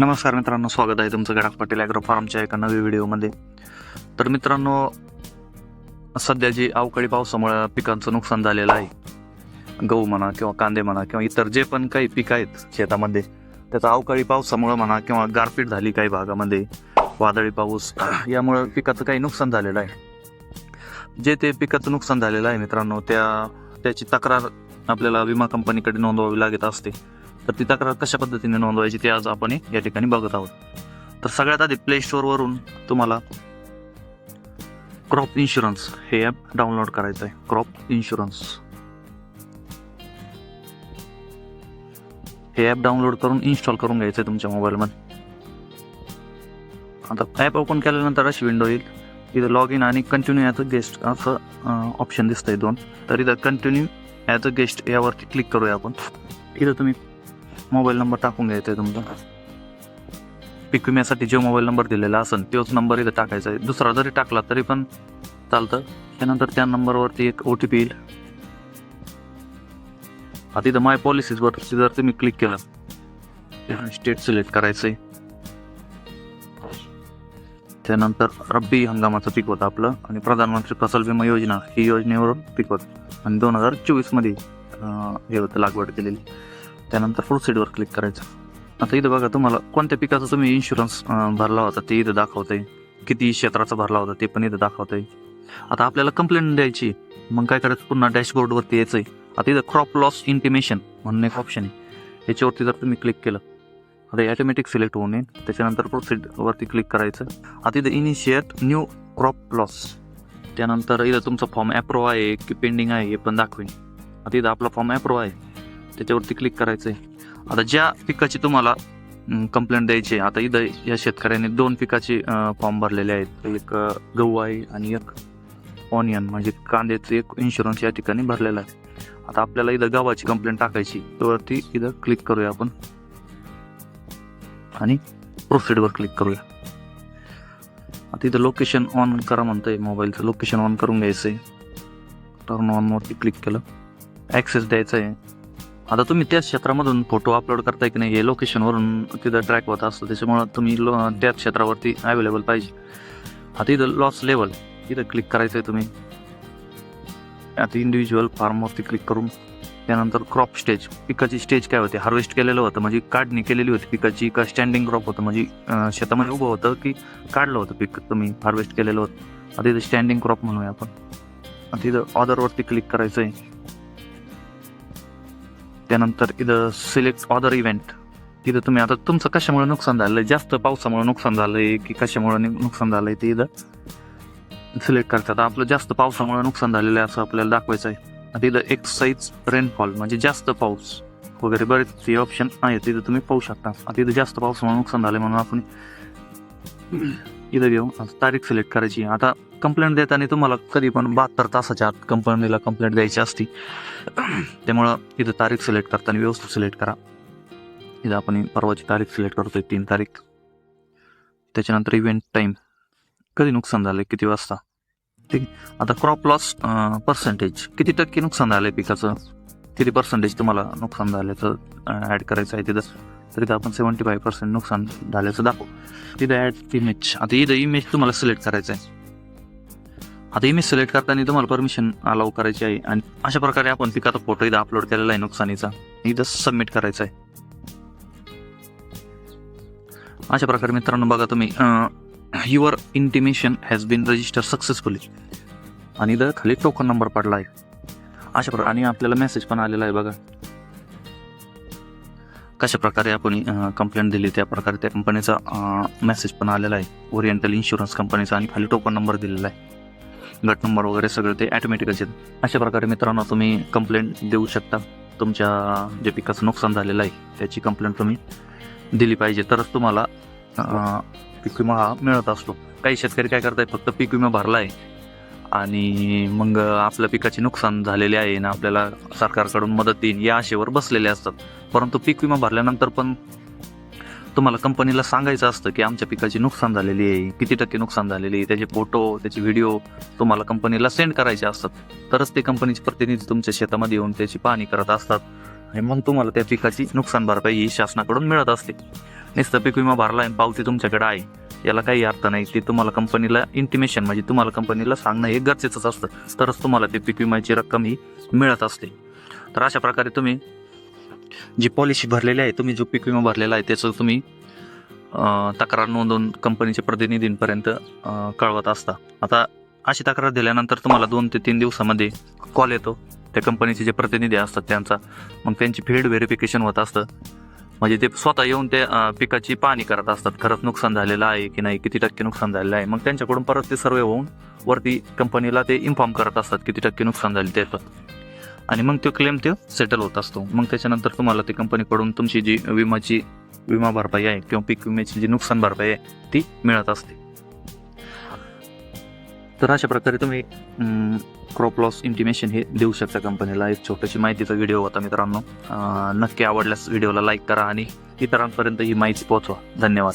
नमस्कार मित्रांनो स्वागत आहे तुमचं गडाख पाटील ॲग्रो फार्मच्या एका नवी व्हिडिओमध्ये. तर मित्रांनो सध्या जी अवकाळी पावसामुळे पिकांचं नुकसान झालेलं आहे गहू म्हणा किंवा कांदे म्हणा किंवा इतर जे पण काही पिकं आहेत शेतामध्ये त्याचा अवकाळी पावसामुळं म्हणा किंवा गारपीट झाली काही भागामध्ये वादळी पाऊस यामुळं पिकाचं काही नुकसान झालेलं आहे. जे ते पिकाचं नुकसान झालेलं आहे मित्रांनो त्या त्याची तक्रार आपल्याला विमा कंपनीकडे नोंदवावी लागत असते. तर ती तक्रार कशा पद्धतीने नोंदवायची ते आज आपण या ठिकाणी बघत आहोत. तर सगळ्यात आधी प्ले स्टोअरवरून तुम्हाला क्रॉप इन्शुरन्स हे ॲप डाउनलोड करायचं आहे. क्रॉप इन्शुरन्स हे ॲप डाउनलोड करून इन्स्टॉल करून घ्यायचं आहे तुमच्या मोबाईलमध्ये आता ॲप ओपन केल्यानंतर अशी विंडो येईल. इथं लॉग इन आणि कंटिन्यू ॲज अ गेस्ट असं ऑप्शन दिसतंय दोन. तर इथं कंटिन्यू ॲज अ गेस्ट यावरती क्लिक करूया आपण. इथं तुम्ही मोबाईल नंबर टाकून घ्यायचा आहे तुमचा. पीक विम्यासाठी जो मोबाईल नंबर दिलेला असेल तोच नंबर इथं टाकायचा आहे. दुसरा जरी टाकला तरी पण चालतं. त्यानंतर त्या नंबरवरती एक ओ टी पी येईल. आता इथं माय पॉलिसीजवर जर तुम्ही क्लिक केलं स्टेट सिलेक्ट करायचं आहे त्यानंतर रब्बी हंगामाचं पीक होतं आपलं. आणि प्रधानमंत्री फसल विमा योजना ही योजनेवरून पीक होतं. आणि दोन हजार चोवीसमध्ये हे होतं लागवड केलेली. त्यानंतर प्रोसिडवर क्लिक करायचं. आता इथं बघा तुम्हाला कोणत्या पिकाचा तुम्ही इन्शुरन्स भरला होता ते इथं दाखवतंय. किती क्षेत्राचा भरला होता ते पण इथं दाखवतंय. आता आपल्याला कंप्लेंट द्यायची. मग काय करायचं? पुन्हा डॅशबोर्डवरती यायचंय. आता इथं क्रॉप लॉस इंटिमेशन म्हणून एक ऑप्शन आहे. याच्यावरती जर तुम्ही क्लिक केलं आता ॲटोमॅटिक सिलेक्ट होऊन येईल. त्याच्यानंतर प्रोसिडवरती क्लिक करायचं. आता इथं इनिशिएट न्यू क्रॉप लॉस त्यानंतर इथं तुमचा फॉर्म ॲप्रूव्ह आहे की पेंडिंग आहे हे पण दाखवेन. आता इथं आपला फॉर्म ॲप्रूव्ह आहे. त्याच्यावरती क्लिक करायचं आहे आता ज्या पिकाची तुम्हाला कंप्लेंट द्यायची आहे आता इथं या शेतकऱ्याने दोन पिकाचे फॉर्म भरलेले आहेत. एक गहू आहे आणि एक ऑनियन म्हणजे कांद्याचं एक इन्शुरन्स या ठिकाणी भरलेला आहे. आता आपल्याला इथं गव्हाची कंप्लेंट टाकायची त्यावरती इथं क्लिक करूया आपण. आणि प्रोसिडवर क्लिक करूया. आता इथं लोकेशन ऑन करा म्हणतंय मोबाईलचं लोकेशन ऑन करून घ्यायचं आहे टर्न ऑनवरती क्लिक केलं. ॲक्सेस द्यायचा आहे आता तुम्ही त्याच क्षेत्रामधून फोटो अपलोड करताय की नाही हे लोकेशनवरून तिथं ट्रॅक होत असतं. त्याच्यामुळं तुम्ही लो त्याच क्षेत्रावरती अवेलेबल पाहिजे. आता इथं लॉस लेवल इथं क्लिक करायचं आहे तुम्ही. आता इंडिव्हिज्युअल फार्मवरती क्लिक करून त्यानंतर क्रॉप स्टेज पिकाची स्टेज काय होते? हार्वेस्ट केलेलं होतं म्हणजे काढणी केलेली होती पिकाची. का स्टँडिंग क्रॉप होतं म्हणजे शेतामध्ये उभं होतं की काढलं होतं पीक तुम्ही हार्वेस्ट केलेलं होतं. आता इथं स्टँडिंग क्रॉप म्हणूया आपण. आता इथं ऑर्डरवरती क्लिक करायचं आहे त्यानंतर इथं सिलेक्ट ऑदर इव्हेंट तिथं तुम्ही आता तुमचं कशामुळे नुकसान झालंय? जास्त पावसामुळे नुकसान झालंय की कशामुळे नि- नुकसान झालंय ते इथं सिलेक्ट करतात. आता आपलं जास्त पावसामुळे नुकसान झालेलं आहे असं आपल्याला दाखवायचं आहे आता इथं एक्साईज रेनफॉल म्हणजे जास्त पाऊस वगैरे बरेच ऑप्शन आहेत. तिथं तुम्ही पाहू शकता. आता इथं जास्त पावसामुळे नुकसान झालं म्हणून आपण इथं घेऊ. तारीख सिलेक्ट करायची आता कंप्लेंट देताना तुम्हाला कधी पण बहात्तर तासाच्या आत कंपनीला कंप्लेंट द्यायची असती. त्यामुळं इथं तारीख सिलेक्ट करताना व्यवस्थित सिलेक्ट करा. इथं आपण परवाची तारीख सिलेक्ट करतोय तीन तारीख. त्याच्यानंतर इव्हेंट टाईम कधी नुकसान झालं किती वाजता? ठीक. आता क्रॉप लॉस पर्सेंटेज किती टक्के नुकसान झालंय पिकाचं? किती पर्सेंटेज तुम्हाला नुकसान झाल्याचं ॲड करायचं आहे तिथं. तर इथं आपण सेवन्टी फाईव्ह पर्सेंट नुकसान झाल्याचं दाखवू. तिथं ॲड इमेज आता इथं इमेज तुम्हाला सिलेक्ट करायचं आहे आता इमेज सिलेक्ट करताना तुम्हाला परमिशन अलाव करायची आहे. आणि अशा प्रकारे आपण पिकाचा फोटो इथं अपलोड केलेला आहे नुकसानीचा. इथं सबमिट करायचा आहे. अशा प्रकारे मित्रांनो बघा तुम्ही your intimation has been register successfully आणि इथं खाली टोकन नंबर पडला आहे. अशा प्रकारे आणि आपल्याला मेसेज पण आलेला आहे बघा. कशा प्रकारे आपण कंप्लेंट दिली त्या प्रकारे त्या कंपनीचा मेसेज पण आलेला आहे. ओरिएंटल इन्शुरन्स कंपनीचा आणि खाली टोकन नंबर दिलेला आहे. गट नंबर वगैरे सगळं ते ॲटोमॅटिकच आहेत अशा प्रकारे मित्रांनो तुम्ही कंप्लेंट देऊ शकता. तुमच्या जे पिकाचं नुकसान झालेलं आहे त्याची कंप्लेंट तुम्ही दिली पाहिजे. तरच तुम्हाला पीक विमा हा मिळत असतो. काही शेतकरी काय करताय फक्त पीक विमा भरला आहे आणि मग आपल्या पिकाचे नुकसान झालेले आहे ना आपल्याला सरकारकडून मदत देईन या आशेवर बसलेले असतात. परंतु पीक विमा भरल्यानंतर पण तुम्हाला कंपनीला सांगायचं असतं की आमच्या पिकाची नुकसान झालेली आहे किती टक्के नुकसान झालेली आहे त्याचे फोटो त्याचे व्हिडिओ तुम्हाला कंपनीला सेंड करायचे असतात. तरच ते कंपनीचे प्रतिनिधी तुमच्या शेतामध्ये येऊन त्याची पाहणी करत असतात. आणि मग तुम्हाला त्या पिकाची नुकसान भरपाई ही शासनाकडून मिळत असते. नुसतं पीक विमा भरला आणि पावती तुमच्याकडे आहे याला काही अर्थ नाही. ते तुम्हाला कंपनीला इंटिमेशन म्हणजे तुम्हाला कंपनीला सांगणं हे गरजेचंच असतं. तरच तुम्हाला ते पीक विम्याची रक्कम ही मिळत असते. तर अशा प्रकारे तुम्ही जी पॉलिसी भरलेली आहे तुम्ही जो पीक विमा भरलेला आहे त्याचं तुम्ही तक्रार नोंदवून कंपनीच्या प्रतिनिधींपर्यंत कळवत असता. आता अशी तक्रार दिल्यानंतर तुम्हाला दोन ते तीन दिवसामध्ये कॉल येतो. त्या कंपनीचे जे प्रतिनिधी असतात त्यांचा मग त्यांची फील्ड व्हेरिफिकेशन होत असतं. म्हणजे ते स्वतः येऊन त्या पिकाची पाहणी करत असतात. खरंच नुकसान झालेलं आहे की नाही किती टक्के नुकसान झालेलं आहे. मग त्यांच्याकडून परत ते सर्वे होऊन वरती कंपनीला ते इन्फॉर्म करत असतात किती टक्के नुकसान झाले त्याचं आणि मग तो क्लेम ते सेटल होत असतो. मग त्याच्यानंतर तुम्हाला ते कंपनीकडून तुमची जी विमाची विमा भरपाई आहे किंवा पीक विम्याची जी नुकसान भरपाई आहे ती मिळत असते. तर अशा प्रकारे तुम्ही क्रॉप लॉस इंटिमेशन हे देऊ शकता कंपनीला एक छोटीशी माहितीचा व्हिडिओ होता मित्रांनो. नक्की आवडल्यास व्हिडिओला लाईक करा आणि इतरांपर्यंत ही माहिती पोहोचवा. धन्यवाद.